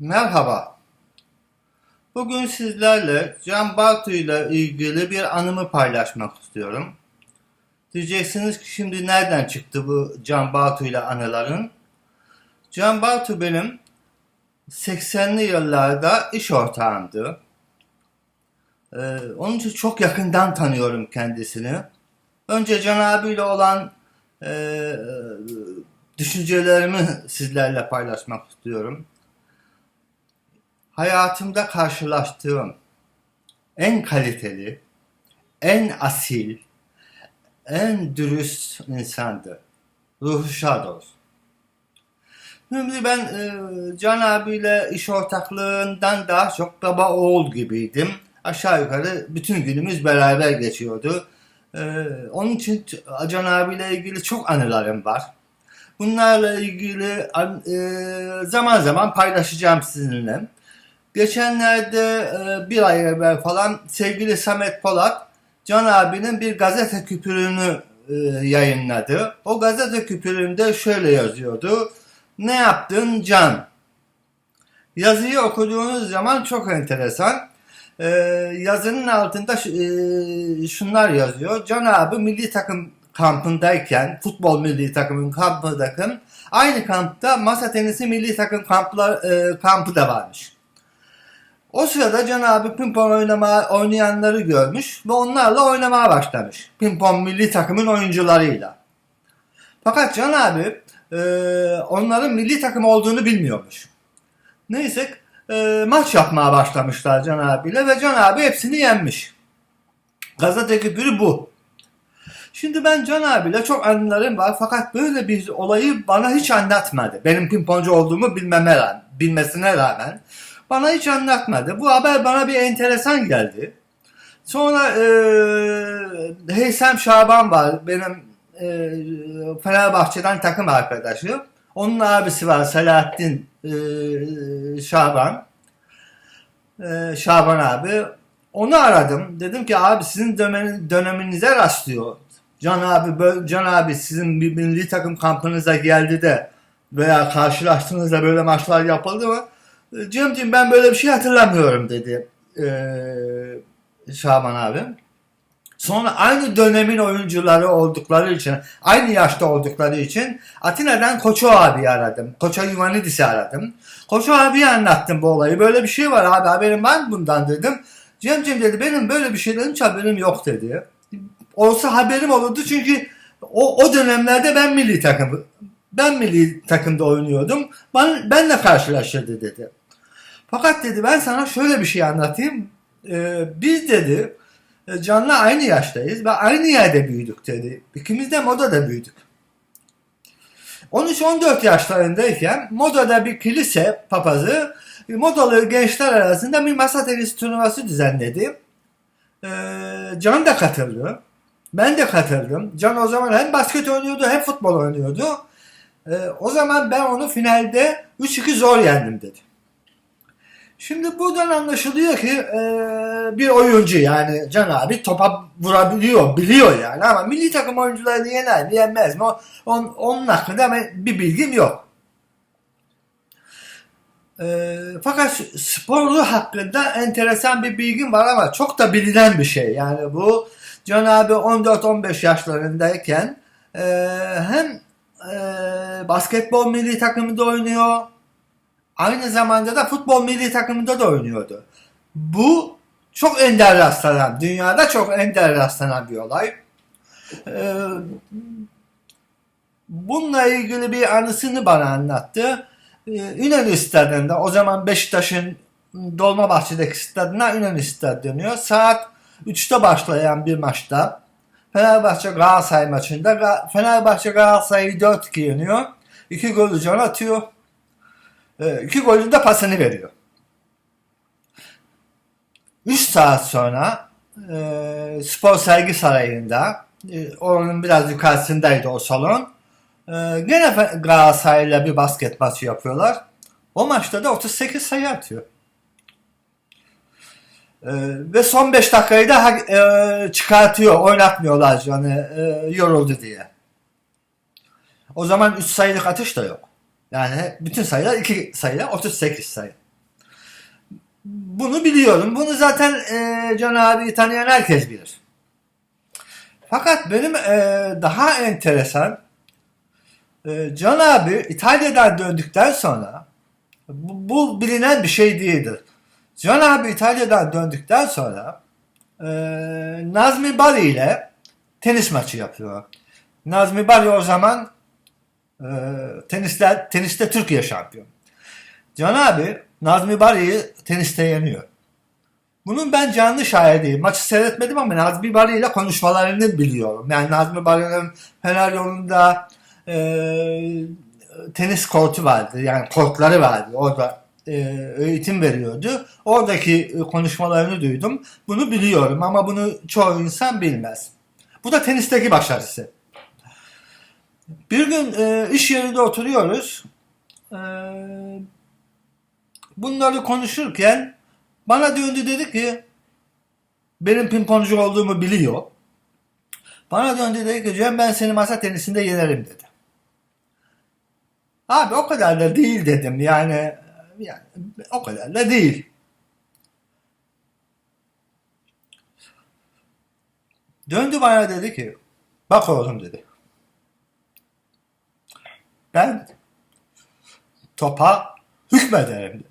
Merhaba. Bugün sizlerle Can Bartu ile ilgili bir anımı paylaşmak istiyorum. Diyeceksiniz ki şimdi nereden çıktı bu Can Bartu ile anıların? Can Bartu benim 80'li yıllarda iş ortağımdı. Ee, onun için çok yakından tanıyorum kendisini. Önce Can abiyle olan e, düşüncelerimi sizlerle paylaşmak istiyorum hayatımda karşılaştığım en kaliteli, en asil, en dürüst insandı. Ruhu şad olsun. Şimdi ben e, Can abiyle iş ortaklığından daha çok baba oğul gibiydim. Aşağı yukarı bütün günümüz beraber geçiyordu. E, onun için Can abiyle ilgili çok anılarım var. Bunlarla ilgili e, zaman zaman paylaşacağım sizinle. Geçenlerde e, bir ay evvel falan sevgili Samet Polat Can abinin bir gazete küpürünü e, yayınladı. O gazete küpüründe şöyle yazıyordu. Ne yaptın Can? Yazıyı okuduğunuz zaman çok enteresan. E, yazının altında şunlar yazıyor. Can abi milli takım kampındayken, futbol milli takımın kampındayken aynı kampta masa tenisi milli takım kamplar, kampı da varmış. O sırada Can abi pimpon oynama, oynayanları görmüş ve onlarla oynamaya başlamış. Pimpon milli takımın oyuncularıyla. Fakat Can abi e, onların milli takım olduğunu bilmiyormuş. Neyse e, maç yapmaya başlamışlar Can abiyle ve Can abi hepsini yenmiş. Gazete küpürü bu. Şimdi ben Can abiyle çok anılarım var fakat böyle bir olayı bana hiç anlatmadı. Benim pimponcu olduğumu bilmeme rağmen, bilmesine rağmen bana hiç anlatmadı. Bu haber bana bir enteresan geldi. Sonra e, Heysem Şaban var benim e, Fenerbahçe'den takım arkadaşım. Onun abisi var Selahattin e, Şaban. E, Şaban abi. Onu aradım. Dedim ki abi sizin dönem, döneminize rastlıyor. Can abi Can abi sizin bir milli takım kampınıza geldi de veya karşılaştığınızda böyle maçlar yapıldı mı? Cemciğim ben böyle bir şey hatırlamıyorum dedi e, Şaban abi. Sonra aynı dönemin oyuncuları oldukları için, aynı yaşta oldukları için Atina'dan Koço abi aradım. Koço Yuvanidis'i aradım. Koço abiye anlattım bu olayı. Böyle bir şey var abi haberin var mı bundan dedim. Cemcim dedi benim böyle bir şeyden hiç haberim yok dedi. Olsa haberim olurdu çünkü o, o dönemlerde ben milli takım ben milli takımda oynuyordum. Ben, benle karşılaşırdı dedi. Fakat dedi ben sana şöyle bir şey anlatayım. Ee, biz dedi e, Can'la aynı yaştayız ve aynı yerde büyüdük dedi. İkimiz de modada büyüdük. 13-14 yaşlarındayken modada bir kilise papazı modalı gençler arasında bir masa tenisi turnuvası düzenledi. Ee, Can da katıldı. Ben de katıldım. Can o zaman hem basket oynuyordu hem futbol oynuyordu. Ee, o zaman ben onu finalde 3-2 zor yendim dedi. Şimdi buradan anlaşılıyor ki e, bir oyuncu yani Can abi topa vurabiliyor, biliyor yani ama milli takım oyuncularını yener mi yenmez mi? On, onun hakkında bir bilgim yok. E, fakat sporlu hakkında enteresan bir bilgim var ama çok da bilinen bir şey. Yani bu Can abi 14-15 yaşlarındayken e, hem e, basketbol milli takımında oynuyor aynı zamanda da futbol milli takımında da oynuyordu. Bu çok ender rastlanan, dünyada çok ender rastlanan bir olay. Ee, bununla ilgili bir anısını bana anlattı. Ee, İnönü Stadı'nda, o zaman Beşiktaş'ın Dolmabahçe'deki stadına İnönü Stadı dönüyor. Saat 3'te başlayan bir maçta Fenerbahçe Galatasaray maçında Fenerbahçe Galatasaray'ı 4-2 yeniyor. 2 golü can atıyor. E, iki golün de pasını veriyor. 3 saat sonra e, Spor Sergi Sarayı'nda e, oranın biraz yukarısındaydı o salon. E, gene Galatasaray'la bir basket maçı yapıyorlar. O maçta da 38 sayı atıyor. E, ve son 5 dakikayı da e, çıkartıyor. Oynatmıyorlar yani e, yoruldu diye. O zaman 3 sayılık atış da yok. Yani bütün sayılar 2 sayılar 38 sayı. Bunu biliyorum. Bunu zaten e, Can abiyi tanıyan herkes bilir. Fakat benim e, daha enteresan e, Can abi İtalya'dan döndükten sonra bu, bu bilinen bir şey değildir. Can abi İtalya'dan döndükten sonra e, Nazmi Bari ile tenis maçı yapıyor. Nazmi Bari o zaman e, teniste, Türkiye şampiyon. Can abi Nazmi Bari'yi teniste yeniyor. Bunun ben canlı şahidiyim. Maçı seyretmedim ama Nazmi Bari ile konuşmalarını biliyorum. Yani Nazmi Bari'nin Fener yolunda e, tenis kortu vardı. Yani kortları vardı. Orada e, eğitim veriyordu. Oradaki e, konuşmalarını duydum. Bunu biliyorum ama bunu çoğu insan bilmez. Bu da tenisteki başarısı. Bir gün e, iş yerinde oturuyoruz. E, bunları konuşurken bana döndü dedi ki benim pimponcu olduğumu biliyor. Bana döndü dedi ki Cem ben seni masa tenisinde yenerim dedi. Abi o kadar da değil dedim yani, yani o kadar da değil. Döndü bana dedi ki bak oğlum dedi. Ben topa hükmederim.